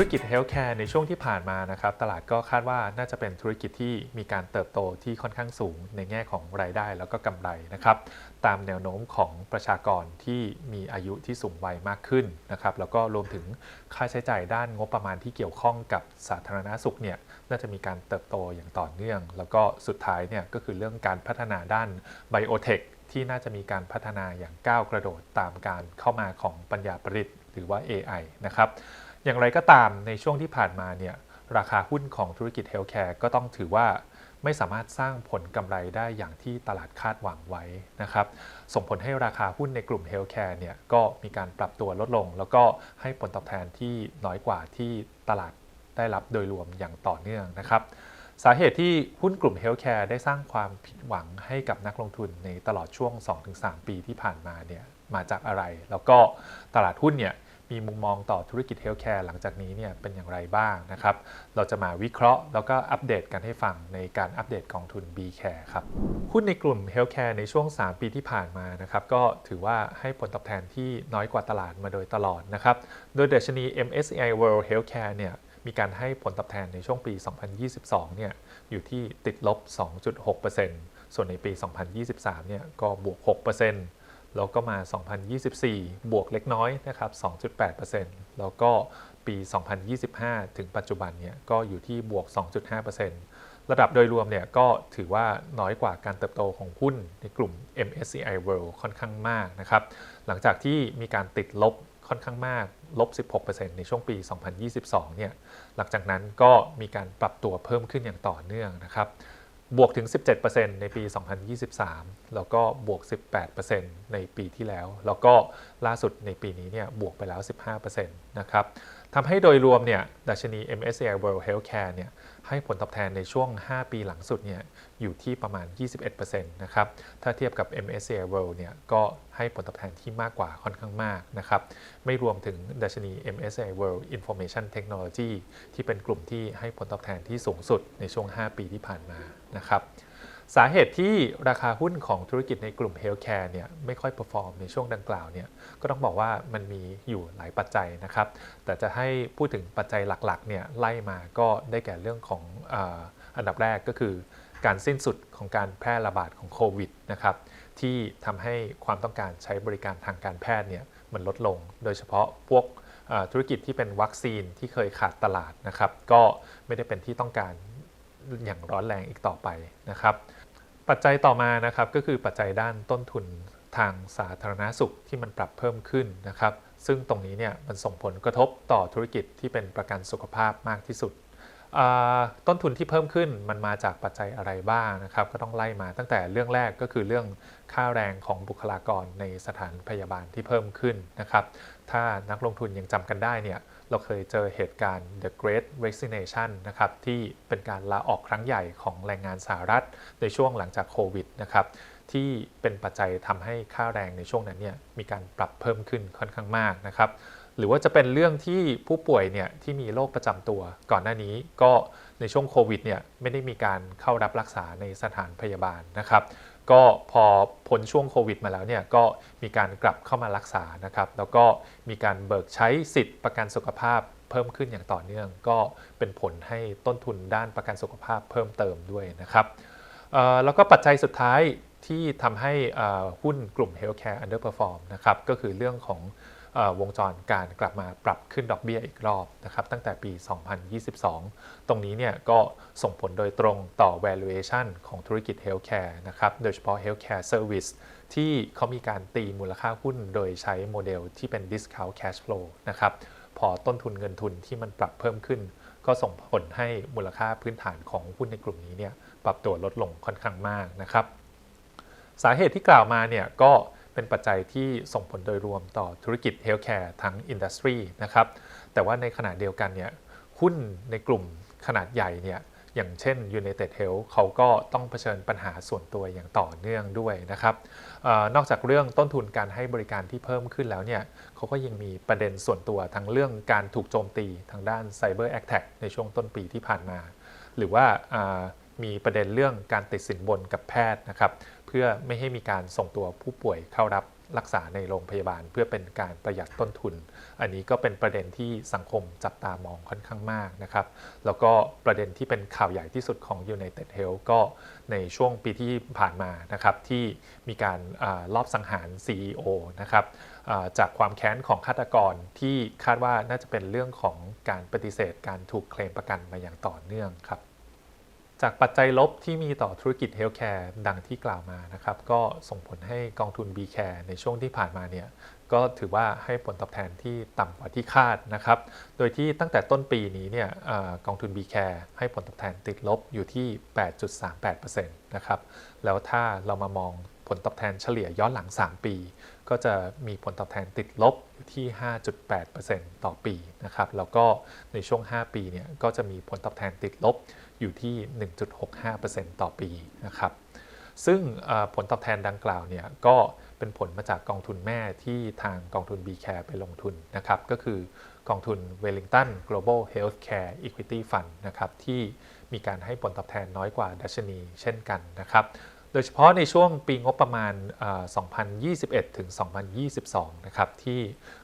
ธุรกิจเฮลท์แคร์ในช่วงที่ผ่านมานะครับ ตลาดก็คาดว่าน่าจะเป็นธุรกิจที่มีการเติบโตที่ค่อนข้างสูงในแง่ของรายได้แล้วก็กำไรนะครับ ตามแนวโน้มของประชากรที่มีอายุที่สูงวัยมากขึ้นนะครับ แล้วก็รวมถึงค่าใช้จ่ายด้านงบประมาณที่เกี่ยวข้องกับสาธารณสุขเนี่ยน่าจะมีการเติบโตอย่างต่อเนื่อง แล้วก็สุดท้ายเนี่ยก็คือเรื่องการพัฒนาด้านไบโอเทคที่น่าจะมีการพัฒนาอย่างก้าวกระโดดตามการเข้ามาของปัญญาประดิษฐ์หรือว่า AI นะครับ อย่างไรก็ตามในช่วงที่ผ่านมาเนี่ยราคาหุ้นของธุรกิจเฮลท์แคร์ก็ต้องถือว่าไม่สามารถสร้างผลกำไรได้อย่างที่ตลาดคาดหวังไว้นะครับ ส่งผลให้ราคาหุ้นในกลุ่มเฮลท์แคร์เนี่ยก็มีการปรับตัวลดลง แล้วก็ให้ผลตอบแทนที่น้อยกว่าที่ตลาดได้รับโดยรวมอย่างต่อเนื่องนะครับ สาเหตุที่หุ้นกลุ่มเฮลท์แคร์ได้สร้างความผิดหวังให้กับนักลงทุนในตลอดช่วง 2-3 ปีที่ผ่านมาเนี่ยมาจากอะไร แล้วก็ตลาดหุ้นเนี่ย มีมุมมองต่อธุรกิจเฮลท์แคร์หลังจากนี้เนี่ยเป็นอย่างไรบ้างนะครับ เราจะมาวิเคราะห์ แล้วก็อัปเดตกันให้ฟังในการอัปเดตกองทุน B Care ครับหุ้นในกลุ่มเฮลท์แคร์ในช่วง 3 ปีที่ผ่านมานะครับก็ถือว่าให้ผลตอบแทนที่น้อยกว่าตลาดมาโดยตลอดนะครับ โดยเดชนี MSCI World Healthcare เนี่ยมีการให้ผลตอบแทนในช่วงปี 2022 เนี่ยอยู่ที่ติดลบ 2.6%ส่วนในปี 2023 เนี่ยก็บวก 6% แล้วก็มา 2024 บวกเล็กน้อยนะครับ 2.8%แล้วก็ปี 2025 ถึงปัจจุบันเนี่ยก็อยู่ที่บวก 2.5%ระดับโดยรวมเนี่ยก็ถือว่าน้อยกว่าการเติบโตของหุ้นในกลุ่ม MSCI World ค่อนข้างมากนะครับ หลังจากที่มีการติดลบค่อนข้างมาก ลบ 16%ในช่วงปี 2022 เนี่ย หลังจากนั้นก็มีการปรับตัวเพิ่มขึ้นอย่างต่อเนื่องนะครับ บวกถึง 17%ในปี 2023 แล้วก็บวก 18%ในปีที่แล้ว แล้วก็ล่าสุดในปีนี้เนี่ยบวกไปแล้ว 15%นะครับทำให้โดยรวมเนี่ยดัชนี MSCI World Healthcare เนี่ย ให้ผลตอบแทนในช่วง 5 ปีหลังสุดเนี่ยอยู่ที่ประมาณ 21%นะครับ ถ้าเทียบกับ MSCI World เนี่ยก็ให้ผลตอบแทนที่มากกว่าค่อนข้างมากนะครับ ไม่รวมถึงดัชนี MSCI World Information Technology ที่เป็นกลุ่มที่ให้ผลตอบแทนที่สูงสุดในช่วง 5 ปีที่ผ่านมานะครับ สาเหตุที่ราคาหุ้นของธุรกิจในกลุ่มเฮลท์แคร์เนี่ยไม่ค่อยเปอร์ฟอร์มในช่วงดังกล่าวเนี่ยก็ต้องบอกว่ามันมีอยู่หลายปัจจัยนะครับ แต่จะให้พูดถึงปัจจัยหลักๆเนี่ยไล่มาก็ได้แก่เรื่องของออันดับแรกก็คือการสิ้นสุดของการแพร่ระบาดของโควิดนะครับที่ทำให้ความต้องการใช้บริการทางการแพทย์เนี่ยมันลดลง โดยเฉพาะพวกธุรกิจที่เป็นวัคซีนที่เคยขาดตลาดนะครับ ก็ไม่ได้เป็นที่ต้องการอย่างร้อนแรงอีกต่อไปนะครับ ปัจจัยต่อมานะครับก็คือปัจจัยด้านต้นทุนทางสาธารณสุขที่มันปรับเพิ่มขึ้นนะครับ ซึ่งตรงนี้เนี่ยมันส่งผลกระทบต่อธุรกิจที่เป็นประกันสุขภาพมากที่สุด ต้นทุนที่เพิ่มขึ้นมันมาจากปัจจัยอะไรบ้างนะครับ ก็ต้องไล่มาตั้งแต่เรื่องแรกก็คือเรื่องค่าแรงของบุคลากรในสถานพยาบาลที่เพิ่มขึ้นนะครับ ถ้านักลงทุนยังจำกันได้เนี่ย เราเคยเจอเหตุการณ์ The Great Resignation นะครับที่เป็นการลาออกครั้งใหญ่ของแรงงานสหรัฐในช่วงหลังจากโควิดนะครับที่เป็นปัจจัยทำให้ค่าแรงในช่วงนั้นเนี่ยมีการปรับเพิ่มขึ้นค่อนข้างมากนะครับหรือว่าจะเป็นเรื่องที่ผู้ป่วยเนี่ยที่มีโรคประจำตัวก่อนหน้านี้ก็ในช่วงโควิดเนี่ยไม่ได้มีการเข้ารับรักษาในสถานพยาบาลนะครับ ก็พอพ้นช่วงโควิดมาแล้วเนี่ยก็มีการกลับเข้ามารักษานะครับแล้วก็มีการเบิกใช้สิทธิ์ประกันสุขภาพเพิ่มขึ้นอย่างต่อเนื่อง ก็เป็นผลให้ต้นทุนด้านประกันสุขภาพเพิ่มเติมด้วยนะครับแล้วก็ปัจจัยสุดท้ายที่ทำให้อ่อหุ้นกลุ่ม Healthcare Underperform นะครับก็คือเรื่องของ วงจรการกลับมาปรับขึ้นดอกเบี้ยอีกรอบนะครับตั้งแต่ปี 2022 ตรงนี้เนี่ยก็ส่งผลโดยตรงต่อ valuation ของธุรกิจ healthcare นะครับโดยเฉพาะ healthcare service ที่เขามีการตีมูลค่าหุ้นโดยใช้โมเดลที่เป็น discount cash flow นะครับพอต้นทุนเงินทุนที่มันปรับเพิ่มขึ้น ก็ส่งผลให้มูลค่าพื้นฐานของหุ้นในกลุ่มนี้เนี่ยปรับตัวลดลงค่อนข้างมากนะครับสาเหตุที่กล่าวมาเนี่ยก็เเป็นปัจจัยที่ส่งผลโดยรวมต่อธุรกิจเฮลท์แคร์ทั้งอินดัสทรีนะครับ แต่ว่าในขณะเดียวกันเนี่ยหุ้นในกลุ่มขนาดใหญ่เนี่ยอย่างเช่น United Health เขาก็ต้องเผชิญปัญหาส่วนตัวอย่างต่อเนื่องด้วยนะครับออนอกจากเรื่องต้นทุนการให้บริการที่เพิ่มขึ้นแล้วเนี่ยเขาก็ยังมีประเด็นส่วนตัวทั้งเรื่องการถูกโจมตีทางด้าน Cyber Attack ในช่วงต้นปีที่ผ่านมา หรือว่ามีประเด็นเรื่องการติดสินบนกับแพทย์นะครับ เพื่อไม่ให้มีการส่งตัวผู้ป่วยเข้ารับรักษาในโรงพยาบาล เพื่อเป็นการประหยัดต้นทุน อันนี้ก็เป็นประเด็นที่สังคมจับตามองค่อนข้างมากนะครับ แล้วก็ประเด็นที่เป็นข่าวใหญ่ที่สุดของ United Health ก็ในช่วงปีที่ผ่านมานะครับที่มีการอลอบสังหาร CEO นะครับจากความแค้นของฆาตกรที่คาดว่าน่าจะเป็นเรื่องของการปฏิเสธการถูกเคลมประกันมาอย่างต่อเนื่องครับ จากปัจจัยลบที่มีต่อธุรกิจเฮลท์แคร์ดังที่กล่าวมานะครับ ก็ส่งผลให้กองทุน B Care ในช่วงที่ผ่านมาเนี่ยก็ถือว่าให้ผลตอบแทนที่ต่ำกว่าที่คาดนะครับ โดยที่ตั้งแต่ต้นปีนี้เนี่ยอกองทุน B Care ให้ผลตอบแทนติดลบอยู่ที่ 8.38%นะครับ แล้วถ้าเรามามองผลตอบแทนเฉลี่ยย้อนหลัง 3 ปี ก็จะมีผลตอบแทนติดลบอยู่ที่ 5.8%ต่อปีนะครับ แล้วก็ในช่วง 5 ปีเนี่ยก็จะมีผลตอบแทนติดลบ อยู่ที่ 1.65%ต่อปีนะครับ ซึ่งผลตอบแทนดังกล่าวเนี่ยก็เป็นผลมาจากกองทุนแม่ที่ทางกองทุน B Care ไปลงทุนนะครับ ก็คือกองทุน Wellington Global Healthcare Equity Fund นะครับที่มีการให้ผลตอบแทนน้อยกว่าดัชนีเช่นกันนะครับ โดยเฉพาะในช่วงปีงบประมาณ 2021 ถึง 2022 นะครับที่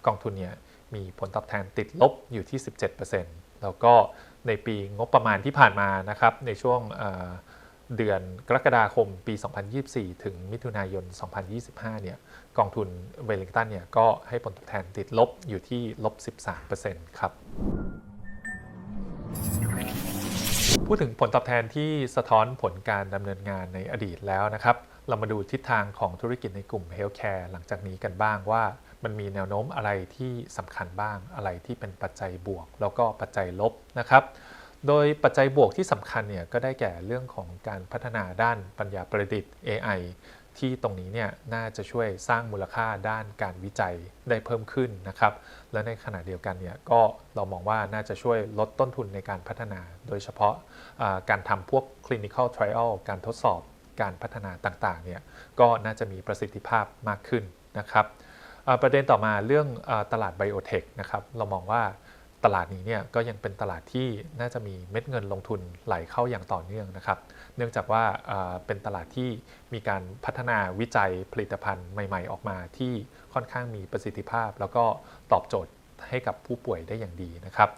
กองทุนเนี่ยมีผลตอบแทนติดลบอยู่ที่ 17%แล้วก็ ในปีงบประมาณที่ผ่านมานะครับในช่วงเเดือนกรกฎาคมปี 2024 ถึงมิถุนายน 2025 เนี่ยกองทุนเวลลิงตันเนี่ยก็ให้ผลตอบแทนติดลบอยู่ที่ลบ 13%ครับ พูดถึงผลตอบแทนที่สะท้อนผลการดำเนินงานในอดีตแล้วนะครับ เรามาดูทิศทางของธุรกิจในกลุ่มเฮลท์แคร์หลังจากนี้กันบ้างว่า มันมีแนวโน้มอะไรที่สำคัญบ้างอะไรที่เป็นปัจจัยบวก แล้วก็ปัจจัยลบนะครับ โดยปัจจัยบวกที่สำคัญเนี่ยก็ได้แก่เรื่องของการพัฒนาด้านปัญญาประดิษฐ์ AI ที่ตรงนี้เนี่ยน่าจะช่วยสร้างมูลค่าด้านการวิจัยได้เพิ่มขึ้นนะครับ และในขณะเดียวกันเนี่ยก็เรามองว่าน่าจะช่วยลดต้นทุนในการพัฒนา โดยเฉพาะาการทำพวก clinical trial การทดสอบการพัฒนาต่างๆเนี่ยก็น่าจะมีประสิทธิภาพมากขึ้นนะครับ ประเด็นต่อมาเรื่องตลาดไบโอเทคนะครับเรามองว่าตลาดนี้เนี่ยก็ยังเป็นตลาดที่น่าจะมีเม็ดเงินลงทุนไหลเข้าอย่างต่อเนื่องนะครับ เนื่องจากว่าอ่าเป็นตลาดที่มีการพัฒนาวิจัยผลิตภัณฑ์ใหม่ ๆ ออกมาที่ค่อนข้างมีประสิทธิภาพ แล้วก็ตอบโจทย์ให้กับผู้ป่วยได้อย่างดีนะครับ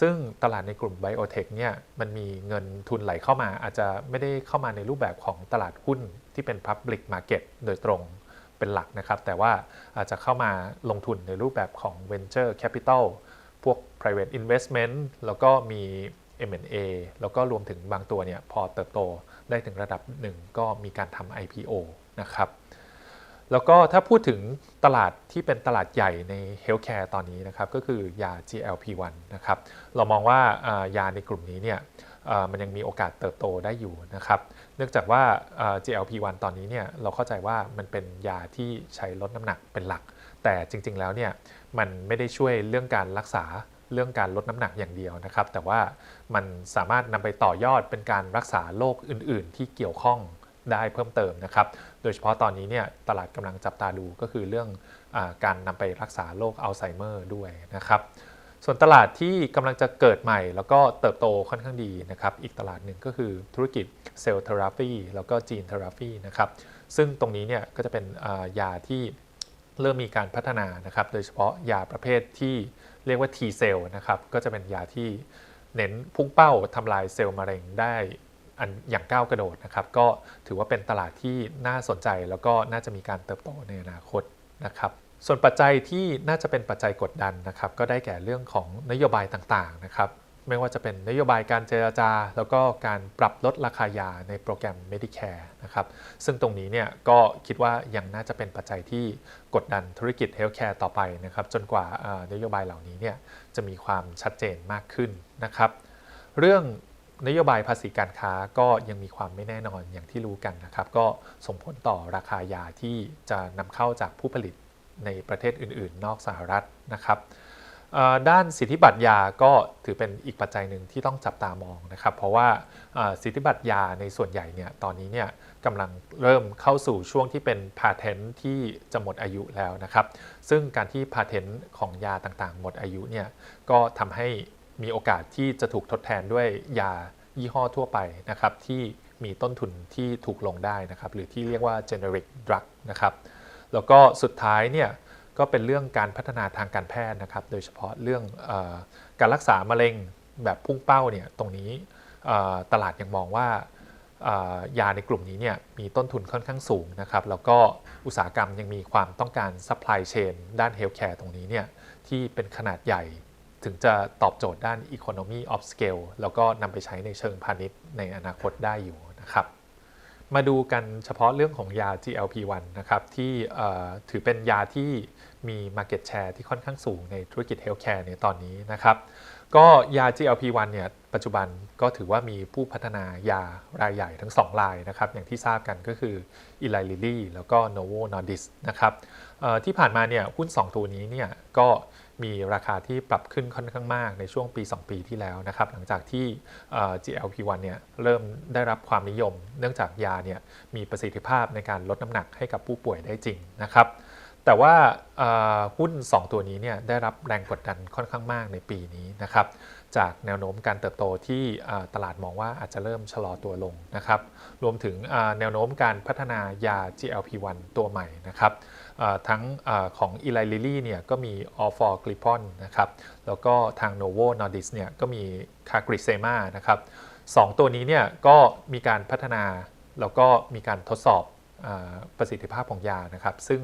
ซึ่งตลาดในกลุ่มไบโอเทคเนี่ยมันมีเงินทุนไหลเข้ามา อาจจะไม่ได้เข้ามาในรูปแบบของตลาดหุ้นที่เป็น Public Market โดยตรง เป็นหลักนะครับ แต่ว่าอาจจะเข้ามาลงทุนในรูปแบบของ Venture Capital พวก private investment แล้วก็มี M&A แล้วก็รวมถึงบางตัวเนี่ยพอเติบโตได้ถึงระดับหนึ่งก็มีการทำ IPO นะครับแล้วก็ถ้าพูดถึงตลาดที่เป็นตลาดใหญ่ในเฮลท์แคร์ตอนนี้นะครับก็คือยา GLP-1 นะครับเรามองว่ายาในกลุ่มนี้เนี่ยมันยังมีโอกาสเติบโตได้อยู่นะครับ เนื่องจากว่า GLP-1 ตอนนี้เนี่ยเราเข้าใจว่ามันเป็นยาที่ใช้ลดน้ำหนักเป็นหลัก แต่จริง ๆ แล้วเนี่ยมันไม่ได้ช่วยเรื่องการรักษาเรื่องการลดน้ำหนักอย่างเดียวนะครับ แต่ว่ามันสามารถนำไปต่อยอดเป็นการรักษาโรคอื่น ๆ ที่เกี่ยวข้องได้เพิ่มเติมนะครับ โดยเฉพาะตอนนี้เนี่ยตลาดกำลังจับตาดูก็คือเรื่องอการนำไปรักษาโรคอัลไซเมอร์ด้วยนะครับ ส่วนตลาดที่กำลังจะเกิดใหม่ แล้วก็เติบโตค่อนข้างดีนะครับ อีกตลาดหนึ่งก็คือธุรกิจเซลล์เทอราปีแล้วก็จีนเทอราปีนะครับ ซึ่งตรงนี้เนี่ยก็จะเป็นยาที่เริ่มมีการพัฒนานะครับ โดยเฉพาะยาประเภทที่เรียกว่า T เซลล์นะครับ ก็จะเป็นยาที่เน้นพุ่งเป้าทำลายเซลล์มะเร็งได้อันอย่างก้าวกระโดดนะครับ ก็ถือว่าเป็นตลาดที่น่าสนใจแล้วก็น่าจะมีการเติบโตในอนาคตนะครับ ส่วนปัจจัยที่น่าจะเป็นปัจจัยกดดันนะครับ ก็ได้แก่เรื่องของนโยบายต่างๆนะครับ ไม่ว่าจะเป็นนโยบายการเจรจา แล้วก็การปรับลดราคายาในโปรแกรม Medicare นะครับ ซึ่งตรงนี้เนี่ยก็คิดว่ายังน่าจะเป็นปัจจัยที่กดดันธุรกิจเฮลท์แคร์ต่อไปนะครับ จนกว่านโยบายเหล่านี้เนี่ยจะมีความชัดเจนมากขึ้นนะครับ เรื่องนโยบายภาษีการค้าก็ยังมีความไม่แน่นอนอย่างที่รู้กันนะครับ ก็ส่งผลต่อราคายาที่จะนำเข้าจากผู้ผลิต ในประเทศอื่น ๆ นอกสหรัฐนะครับด้านสิทธิบัตรยาก็ถือเป็นอีกปัจจัยหนึ่งที่ต้องจับตามองนะครับ เพราะว่าสิทธิบัตรยาในส่วนใหญ่เนี่ยตอนนี้เนี่ยกำลังเริ่มเข้าสู่ช่วงที่เป็นพาเทนที่จะหมดอายุแล้วนะครับ ซึ่งการที่พาเทนของยาต่างๆ หมดอายุเนี่ยก็ทำให้มีโอกาสที่จะถูกทดแทนด้วยยายี่ห้อทั่วไปนะครับที่มีต้นทุนที่ถูกลงได้นะครับ หรือที่เรียกว่า generic drug นะครับ แล้วก็สุดท้ายเนี่ยก็เป็นเรื่องการพัฒนาทางการแพทย์นะครับ โดยเฉพาะเรื่องอการรักษามะเร็งแบบพุ่งเป้าเนี่ยตรงนี้ตลาดยังมองว่ายาในกลุ่มนี้เนี่ยมีต้นทุนค่อนข้างสูงนะครับ แล้วก็อุตสาหกรรมยังมีความต้องการซัพพลายเชนด้านเฮลท์แคร์ตรงนี้เนี่ยที่เป็นขนาดใหญ่ถึงจะตอบโจทย์ด้าน Economy of Scale แล้วก็นำไปใช้ในเชิงพาณิชย์ในอนาคตได้อยู่นะครับ มาดูกันเฉพาะเรื่องของยา GLP-1 นะครับที่ถือเป็นยาที่มี Market Share ที่ค่อนข้างสูงในธุรกิจ Healthcare ในตอนนี้นะครับก็ยา GLP-1 เนี่ยปัจจุบันก็ถือว่ามีผู้พัฒนายารายใหญ่ทั้ง 2 รายนะครับอย่างที่ทราบกันก็คือ Eli Lilly แล้วก็ Novo Nordisk นะครับที่ผ่านมาเนี่ยหุ้น 2 ตัวนี้เนี่ยก็ มีราคาที่ปรับขึ้นค่อนข้างมากในช่วงปี 2 ปีที่แล้วนะครับ หลังจากที่ GLP-1 เนี่ยเริ่มได้รับความนิยม เนื่องจากยาเนี่ยมีประสิทธิภาพในการลดน้ำหนักให้กับผู้ป่วยได้จริงนะครับแต่ว่าหุ้น 2 ตัวนี้เนี่ยได้รับแรงกดดันค่อนข้างมากในปีนี้นะครับจากแนวโน้มการเติบโตที่ตลาดมองว่าอาจจะเริ่มชะลอตัวลงนะครับรวมถึงแนวโน้มการพัฒนายา GLP-1 ตัวใหม่นะครับ ทั้งอของ Eli Lilly เนี่ยก็มี a l f o r g l i p o n นนะครับแล้วก็ทาง Novo Nordisk เนี่ยก็มี c a g r i s e m a นะครับสองตัวนี้เนี่ยก็มีการพัฒนาแล้วก็มีการทดสอบอประสิทธิภาพของยานะครับ ซึ่ง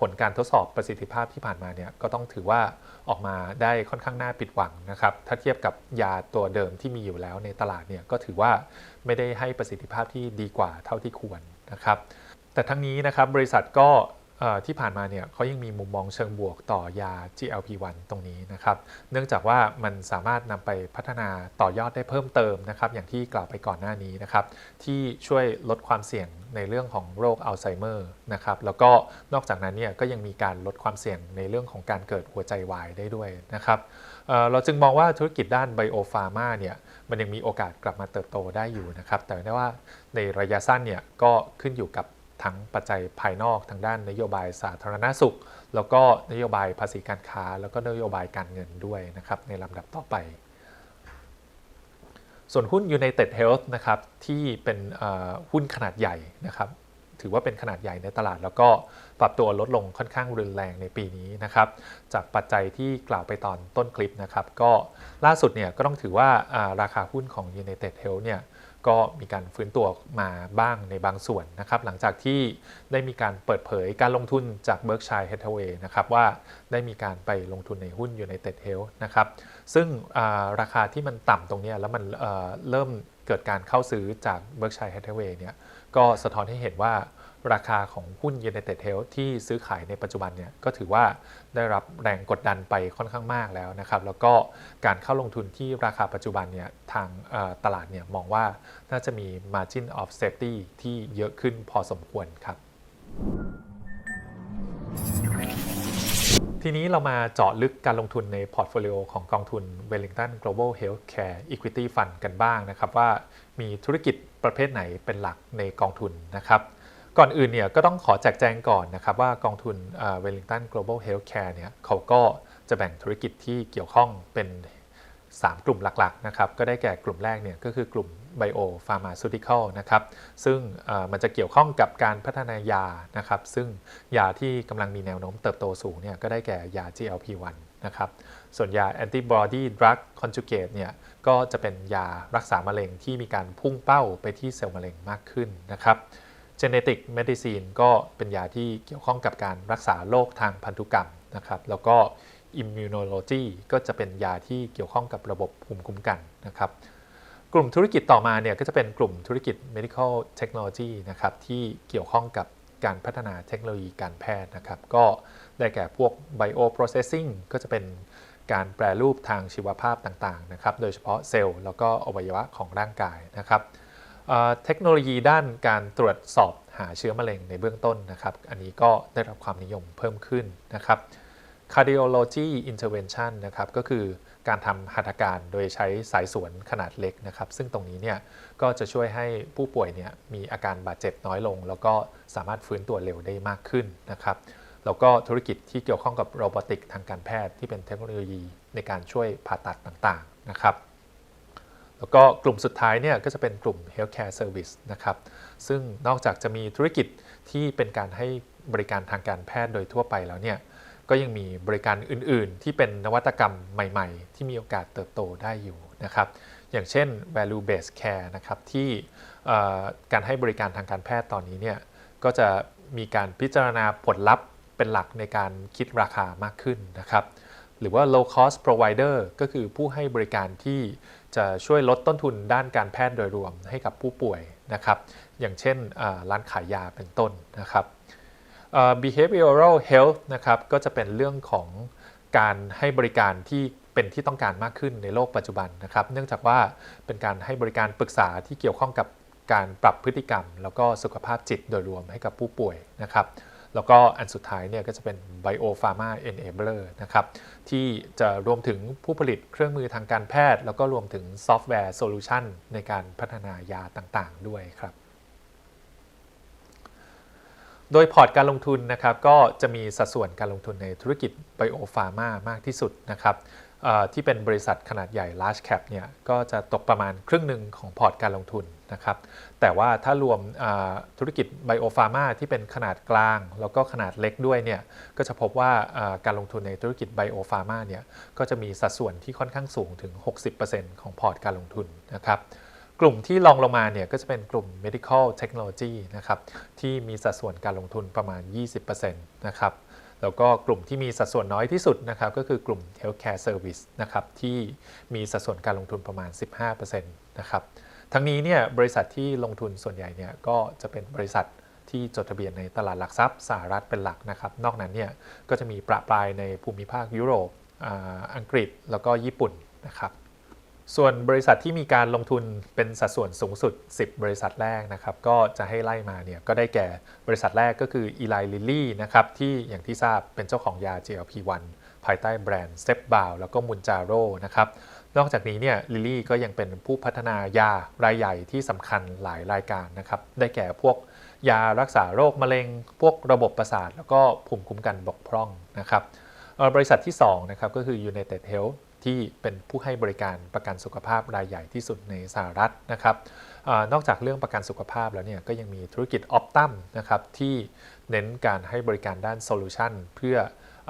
ผลการทดสอบประสิทธิภาพที่ผ่านมาเนี่ยก็ต้องถือว่าออกมาได้ค่อนข้างน่าผิดหวังนะครับ ถ้าเทียบกับยาตัวเดิมที่มีอยู่แล้วในตลาดเนี่ยก็ถือว่าไม่ได้ให้ประสิทธิภาพที่ดีกว่าเท่าที่ควรนะครับ แต่ทั้งนี้นะครับบริษัทก็ ที่ผ่านมาเนี่ยเขายังมีมุมมองเชิงบวกต่อยา GLP-1 ตรงนี้นะครับ เนื่องจากว่ามันสามารถนำไปพัฒนาต่อยอดได้เพิ่มเติมนะครับ อย่างที่กล่าวไปก่อนหน้านี้นะครับ ที่ช่วยลดความเสี่ยงในเรื่องของโรคอัลไซเมอร์นะครับ แล้วก็นอกจากนั้นเนี่ยก็ยังมีการลดความเสี่ยงในเรื่องของการเกิดหัวใจวายได้ด้วยนะครับเเราจึงมองว่าธุรกิจด้านไบโอฟาร์มาเนี่ยมันยังมีโอกาสกลับมาเติบโตได้อยู่นะครับ แต่ได้ว่าในระยะสั้นเนี่ยก็ขึ้นอยู่กับ ทั้งปัจจัยภายนอกทางด้านนโยบายสาธารณสุข แล้วก็นโยบายภาษีการค้า แล้วก็นโยบายการเงินด้วยนะครับในลำดับต่อไป ส่วนหุ้น United Health นะครับที่เป็นหุ้นขนาดใหญ่นะครับถือว่าเป็นขนาดใหญ่ในตลาด แล้วก็ปรับตัวลดลงค่อนข้างรุนแรงในปีนี้นะครับจากปัจจัยที่กล่าวไปตอนต้นคลิปนะครับก็ล่าสุดเนี่ยก็ต้องถือว่าอ่าราคาหุ้นของ United Health เนี่ย ก็มีการฟื้นตัวมาบ้างในบางส่วนนะครับ หลังจากที่ได้มีการเปิดเผยการลงทุนจาก Berkshire Hathaway นะครับว่าได้มีการไปลงทุนในหุ้นอยู่ในเต็ดเฮลนะครับ ซึ่งราคาที่มันต่ำตรงนี้แล้วมันเเริ่มเกิดการเข้าซื้อจาก Berkshire Hathaway เนี่ยก็สะท้อนให้เห็นว่า ราคาของหุ้น United Health ที่ซื้อขายในปัจจุบันเนี่ยก็ถือว่าได้รับแรงกดดันไปค่อนข้างมากแล้วนะครับ แล้วก็การเข้าลงทุนที่ราคาปัจจุบันเนี่ยทางตลาดเนี่ยมองว่าน่าจะมี margin of safety ที่เยอะขึ้นพอสมควรครับ ทีนี้เรามาเจาะลึกการลงทุนในพอร์ตโฟลิโอของกองทุน Wellington Global Healthcare Equity Fund กันบ้างนะครับว่ามีธุรกิจประเภทไหนเป็นหลักในกองทุนนะครับ ก่อนอื่นเนี่ยก็ต้องขอแจกแจงก่อนนะครับว่ากองทุนเอ่อ Wellington Global Healthcare เนี่ยเขาก็จะแบ่งธุรกิจที่เกี่ยวข้องเป็น 3 กลุ่มหลักๆนะครับก็ได้แก่กลุ่มแรกเนี่ยก็คือกลุ่ม Bio Pharmaceutical นะครับซึ่งมันจะเกี่ยวข้องกับการพัฒนายานะครับซึ่งยาที่กำลังมีแนวโน้มเติบโตสูงเนี่ยก็ได้แก่ยา GLP-1 นะครับส่วนยา Antibody Drug Conjugate เนี่ยก็จะเป็นยารักษามะเร็งที่มีการพุ่งเป้าไปที่เซลล์มะเร็งมากขึ้นนะครับ Genetic Medicine ก็เป็นยาที่เกี่ยวข้องกับการรักษาโรคทางพันธุกรรมนะครับแล้วก็ Immunology ก็จะเป็นยาที่เกี่ยวข้องกับระบบภูมิคุ้มกันนะครับกลุ่มธุรกิจต่อมาเนี่ยก็จะเป็นกลุ่มธุรกิจ medical technology นะครับที่เกี่ยวข้องกับการพัฒนาเทคโนโลยีการแพทย์นะครับก็ได้แก่พวก bio processing ก็จะเป็นการแปรรูปทางชีวภาพต่างๆนะครับโดยเฉพาะเซลล์แล้วก็อวัยวะของร่างกายนะครับ เทคโนโลยีด้านการตรวจสอบหาเชื้อมะเร็งในเบื้องต้นนะครับ อันนี้ก็ได้รับความนิยมเพิ่มขึ้นนะครับ cardiology intervention นะครับก็คือการทำหัตถการโดยใช้สายสวนขนาดเล็กนะครับ ซึ่งตรงนี้เนี่ยก็จะช่วยให้ผู้ป่วยเนี่ยมีอาการบาดเจ็บน้อยลง แล้วก็สามารถฟื้นตัวเร็วได้มากขึ้นนะครับ แล้วก็ธุรกิจที่เกี่ยวข้องกับโรบอติกทางการแพทย์ที่เป็นเทคโนโลยีในการช่วยผ่าตัดต่างๆนะครับ แล้วก็กลุ่มสุดท้ายเนี่ยก็จะเป็นกลุ่ม healthcare service นะครับ ซึ่งนอกจากจะมีธุรกิจที่เป็นการให้บริการทางการแพทย์โดยทั่วไปแล้วเนี่ยก็ยังมีบริการอื่น ๆ ที่เป็นนวัตกรรมใหม่ ๆ ที่มีโอกาสเติบโตได้อยู่นะครับ อย่างเช่น value based care นะครับที่การให้บริการทางการแพทย์ตอนนี้เนี่ยก็จะมีการพิจารณาผลลัพธ์เป็นหลักในการคิดราคามากขึ้นนะครับ หรือว่า low cost provider ก็คือผู้ให้บริการที่ จะช่วยลดต้นทุนด้านการแพทย์โดยรวมให้กับผู้ป่วยนะครับ อย่างเช่นร้านขายยาเป็นต้นนะครับ behavioral health นะครับก็จะเป็นเรื่องของการให้บริการที่เป็นที่ต้องการมากขึ้นในโลกปัจจุบันนะครับ เนื่องจากว่าเป็นการให้บริการปรึกษาที่เกี่ยวข้องกับการปรับพฤติกรรม แล้วก็สุขภาพจิตโดยรวมให้กับผู้ป่วยนะครับ แล้วก็อันสุดท้ายเนี่ยก็จะเป็น Biopharma Enabler นะครับที่จะรวมถึงผู้ผลิตเครื่องมือทางการแพทย์ แล้วก็รวมถึงซอฟต์แวร์โซลูชันในการพัฒนายาต่างๆ ด้วยครับ โดยพอร์ตการลงทุนนะครับก็จะมีสัดส่วนการลงทุนในธุรกิจไบโอฟาร์มามากที่สุดนะครับที่เป็นบริษัทขนาดใหญ่ large cap เนี่ยก็จะตกประมาณครึ่งหนึ่งของพอร์ตการลงทุน นะครับแต่ว่าถ้ารวมธุรกิจไบโอฟาร์มาที่เป็นขนาดกลาง แล้วก็ขนาดเล็กด้วยเนี่ยก็จะพบว่าการลงทุนในธุรกิจไบโอฟาร์มาเนี่ยก็จะมีสัดส่วนที่ค่อนข้างสูงถึง 60%ของพอร์ตการลงทุนนะครับกลุ่มที่รองลงมาเนี่ยก็จะเป็นกลุ่ม medical technology นะครับที่มีสัดส่วนการลงทุนประมาณ 20%นะครับแล้วก็กลุ่มที่มีสัดส่วนน้อยที่สุดนะครับก็คือกลุ่ม healthcare service นะครับที่มีสัดส่วนการลงทุนประมาณ 15%นะครับ ทั้งนี้เนี่ยบริษัทที่ลงทุนส่วนใหญ่เนี่ยก็จะเป็นบริษัทที่จดทะเบียนในตลาดหลักทรัพย์สหรัฐเป็นหลักนะครับ นอกนั้นเนี่ยก็จะมีประปรายในภูมิภาคยุโรปออังกฤษแล้วก็ญี่ปุ่นนะครับ ส่วนบริษัทที่มีการลงทุนเป็นสัดส่วนสูงสุด 10 บริษัทแรกนะครับ ก็จะให้ไล่มาเนี่ยก็ได้แก่บริษัทแรกก็คือ Eli Lilly นะครับที่อย่างที่ทราบเป็นเจ้าของยา GLP-1 ภายใต้แบรนด์ s t e p b o u แล้วก็ Munjaro นะครับ นอกจากนี้เนี่ยลิลลี่ก็ยังเป็นผู้พัฒนายารายใหญ่ที่สำคัญหลายรายการนะครับได้แก่พวกยารักษาโรคมะเร็ง พวกระบบประสาท แล้วก็ภูมิคุ้มกันบกพร่องนะครับบริษัทที่2นะครับก็คือ United Health ที่เป็นผู้ให้บริการประกันสุขภาพรายใหญ่ที่สุดในสหรัฐนะครับอนอกจากเรื่องประกันสุขภาพแล้วเนี่ยก็ยังมีธุรกิจออ t ตัมนะครับที่เน้นการให้บริการด้านโซลูชันเพื่อ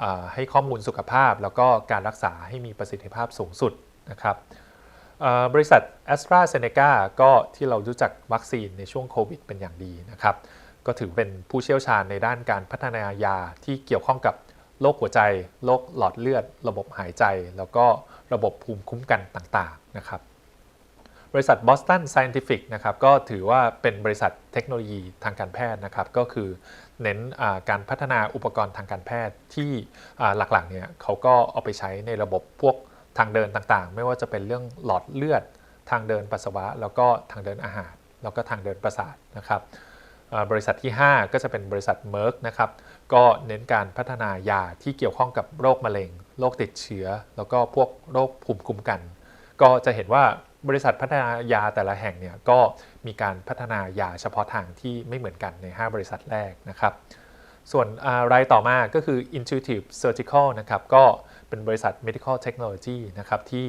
อให้ข้อมูลสุขภาพ แล้วก็การรักษาให้มีประสิทธิภาพสูงสุด นะครับบริษัท a s t r a z เซ e c a ก็ที่เรารู้จักวัคซีนในช่วงโควิดเป็นอย่างดีนะครับ ก็ถือเป็นผู้เชี่ยวชาญในด้านการพัฒนายาที่เกี่ยวข้องกับโรคหัวใจ โรคหลอดเลือด ระบบหายใจ แล้วก็ระบบภูมิคุ้มกันต่างๆนะครับ บริษัท Boston Scientific นะครับก็ถือว่าเป็นบริษัทเทคโนโลยีทางการแพทย์นะครับ ก็คือเน้นการพัฒนาอุปกรณ์ทางการแพทย์ที่หลักๆเนี่ยเขาก็เอาไปใช้ในระบบพวก ทางเดินต่างๆ ไม่ว่าจะเป็นเรื่องหลอดเลือด ทางเดินปัสสาวะ แล้วก็ทางเดินอาหาร แล้วก็ทางเดินประสาทนะครับบริษัทที่ 5 ก็จะเป็นบริษัทเม r ร์กนะครับก็เน้นการพัฒนายาที่เกี่ยวข้องกับโรคมะเร็ง โรคติดเชื้อ แล้วก็พวกโรคภูมิคุ้มกัน ก็จะเห็นว่าบริษัทพัฒนายาแต่ละแห่งเนี่ยก็มีการพัฒนายาเฉพาะทางที่ไม่เหมือนกันใน 5 บริษัทแรกนะครับ ส่วนรายต่อมาก็คือ Intuitive Surgical นะครับก็ เป็นบริษัท Medical Technology นะครับที่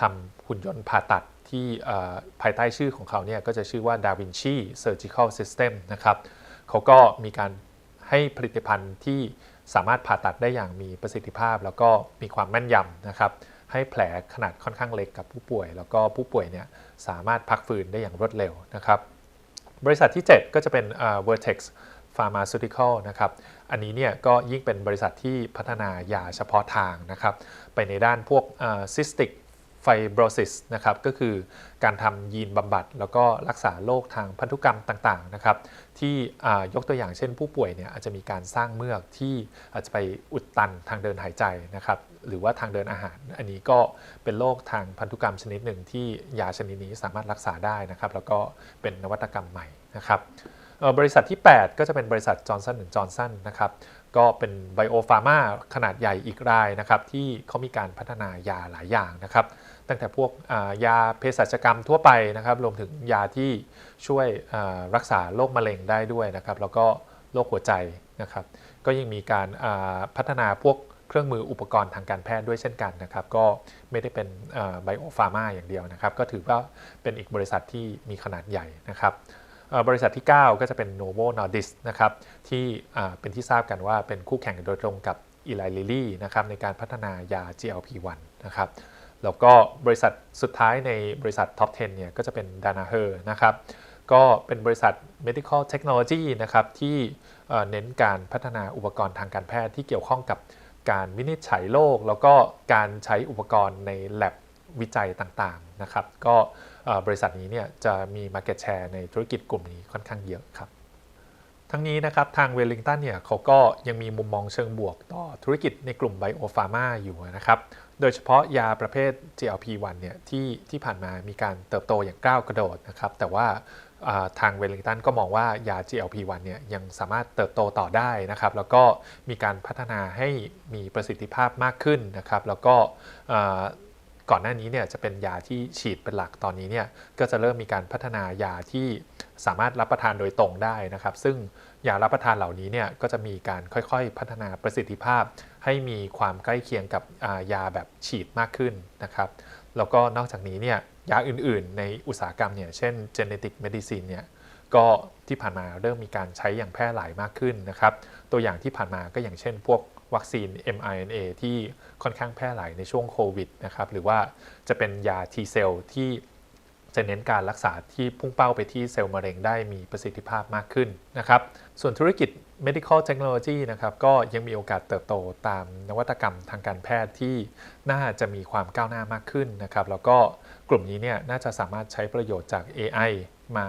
ทำหุ่นยนต์ผ่าตัดที่ภายใต้ชื่อของเขาเนี่ยก็จะชื่อว่า Da Vinci Surgical System นะครับเขาก็มีการให้ผลิตภัณฑ์ที่สามารถผ่าตัดได้อย่างมีประสิทธิภาพ แล้วก็มีความแม่นยำนะครับให้แผลขนาดค่อนข้างเล็กกับผู้ป่วย แล้วก็ผู้ป่วยเนี่ยสามารถพักฟื้นได้อย่างรวดเร็วนะครับบริษัทที่ 7 ก็จะเป็น Vertex Pharmaceutical นะครับ อันนี้เนี่ยก็ยิ่งเป็นบริษัทที่พัฒนายาเฉพาะทางนะครับ ไปในด้านพวกอ่า cystic fibrosis นะครับ ก็คือการทำยีนบำบัด แล้วก็รักษาโรคทางพันธุกรรมต่างๆนะครับ ที่ยกตัวอย่างเช่นผู้ป่วยเนี่ยอาจจะมีการสร้างเมือกที่อาจจะไปอุดตันทางเดินหายใจนะครับ หรือว่าทางเดินอาหาร อันนี้ก็เป็นโรคทางพันธุกรรมชนิดหนึ่งที่ยาชนิดนี้สามารถรักษาได้นะครับ แล้วก็เป็นนวัตกรรมใหม่นะครับ บริษัทที่ 8 ก็จะเป็นบริษัทจอร์นสันหรือจอร์นสันนะครับก็เป็นไบโอฟาร์มาขนาดใหญ่อีกรายนะครับที่เขามีการพัฒนายาหลายอย่างนะครับตั้งแต่พวกยาเภสัชกรรมทั่วไปนะครับรวมถึงยาที่ช่วยรักษาโรคมะเร็งได้ด้วยนะครับแล้วก็โรคหัวใจนะครับก็ยังมีการพัฒนาพวกเครื่องมืออุปกรณ์ทางการแพทย์ด้วยเช่นกันนะครับก็ไม่ได้เป็นไบโอฟาร์มาอย่างเดียวนะครับก็ถือว่าเป็นอีกบริษัทที่มีขนาดใหญ่นะครับ บริษัทที่ 9 ก็จะเป็น Novo Nordisk นะครับที่เป็นที่ทราบกันว่าเป็นคู่แข่งโดยตรงกับ Eli Lilly นะครับในการพัฒนายา GLP-1 นะครับแล้วก็บริษัทสุดท้ายในบริษัทท็อป 10 เนี่ยก็จะเป็น Danaher นะครับก็เป็นบริษัท medical technology นะครับที่เน้นการพัฒนาอุปกรณ์ทางการแพทย์ที่เกี่ยวข้องกับการวินิจฉัยโรคแล้วก็การใช้อุปกรณ์ใน lab วิจัยต่างๆนะครับ ก็ บริษัทนี้เนี่ยจะมี market share ในธุรกิจกลุ่มนี้ค่อนข้างเยอะครับ ทั้งนี้นะครับทางเวลลิงตันเนี่ยเขาก็ยังมีมุมมองเชิงบวกต่อธุรกิจในกลุ่มไบโอฟาร์มาอยู่นะครับ โดยเฉพาะยาประเภท GLP-1 เนี่ยที่ที่ผ่านมามีการเติบโตอย่างก้าวกระโดดนะครับ แต่ว่าทางเวลลิงตันก็มองว่ายา GLP-1 เนี่ยยังสามารถเติบโตต่อได้นะครับ แล้วก็มีการพัฒนาให้มีประสิทธิภาพมากขึ้นนะครับ แล้วก็ ก่อนหน้านี้เนี่ยจะเป็นยาที่ฉีดเป็นหลักตอนนี้เนี่ยก็จะเริ่มมีการพัฒนายาที่สามารถรับประทานโดยตรงได้นะครับ ซึ่งยารับประทานเหล่านี้เนี่ยก็จะมีการค่อยๆ พัฒนาประสิทธิภาพ ให้มีความใกล้เคียงกับยาแบบฉีดมากขึ้นนะครับ แล้วก็นอกจากนี้เนี่ยยาอื่นๆ ในอุตสาหกรรมเนี่ยเช่น genetic medicine เนี่ยก็ที่ผ่านมาเริ่มมีการใช้อย่างแพร่หลายมากขึ้นนะครับ ตัวอย่างที่ผ่านมาก็อย่างเช่น พวก วัคซีน mRNA ที่ค่อนข้างแพร่หลายในช่วงโควิดนะครับหรือว่าจะเป็นยา T เซลที่จะเน้นการรักษาที่พุ่งเป้าไปที่เซลล์มะเร็งได้มีประสิทธิภาพมากขึ้นนะครับส่วนธุรกิจ medical technology นะครับก็ยังมีโอกาสเติบโตตามนวัตกรรมทางการแพทย์ที่น่าจะมีความก้าวหน้ามากขึ้นนะครับแล้วก็กลุ่มนี้เนี่ยน่าจะสามารถใช้ประโยชน์จาก AI มา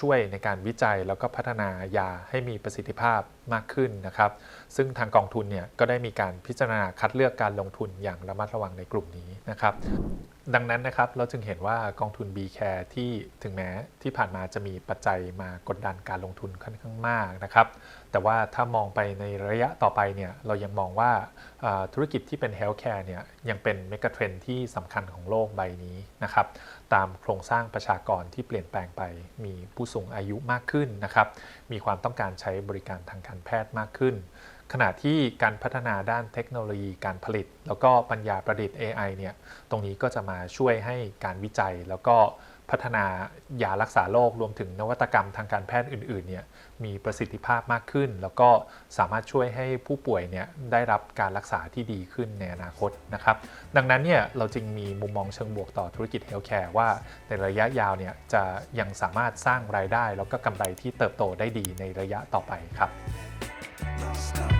ช่วยในการวิจัยแล้วก็พัฒนายาให้มีประสิทธิภาพมากขึ้นนะครับ ซึ่งทางกองทุนเนี่ยก็ได้มีการพิจารณาคัดเลือกการลงทุนอย่างระมัดระวังในกลุ่มนี้นะครับ ดังนั้นนะครับเราจึงเห็นว่ากองทุน B Care ที่ถึงแม้ที่ผ่านมาจะมีปัจจัยมากดดันการลงทุนค่อนข้างมากนะครับแต่ว่าถ้ามองไปในระยะต่อไปเนี่ยเรายังมองว่าธุรกิจที่เป็น Healthcare เนี่ยยังเป็นเมกะเทรนที่สำคัญของโลกใบนี้นะครับตามโครงสร้างประชากรที่เปลี่ยนแปลงไป มีผู้สูงอายุมากขึ้นนะครับมีความต้องการใช้บริการทางการแพทย์มากขึ้น ขณะที่การพัฒนาด้านเทคโนโลยีการผลิต แล้วก็ปัญญาประดิษฐ์ AI เนี่ยตรงนี้ก็จะมาช่วยให้การวิจัยแล้วก็พัฒนายารักษาโรครวมถึงนวัตกรรมทางการแพทย์อื่นๆเนี่ยมีประสิทธิภาพมากขึ้น แล้วก็สามารถช่วยให้ผู้ป่วยเนี่ยได้รับการรักษาที่ดีขึ้นในอนาคตนะครับดังนั้นเนี่ยเราจึงมีมุมมองเชิงบวกต่อธุรกิจเฮลท์แคร์ว่าในระยะยาวเนี่ยจะยังสามารถสร้างรายได้ แล้วก็กำไรที่เติบโตได้ดีในระยะต่อไปครับ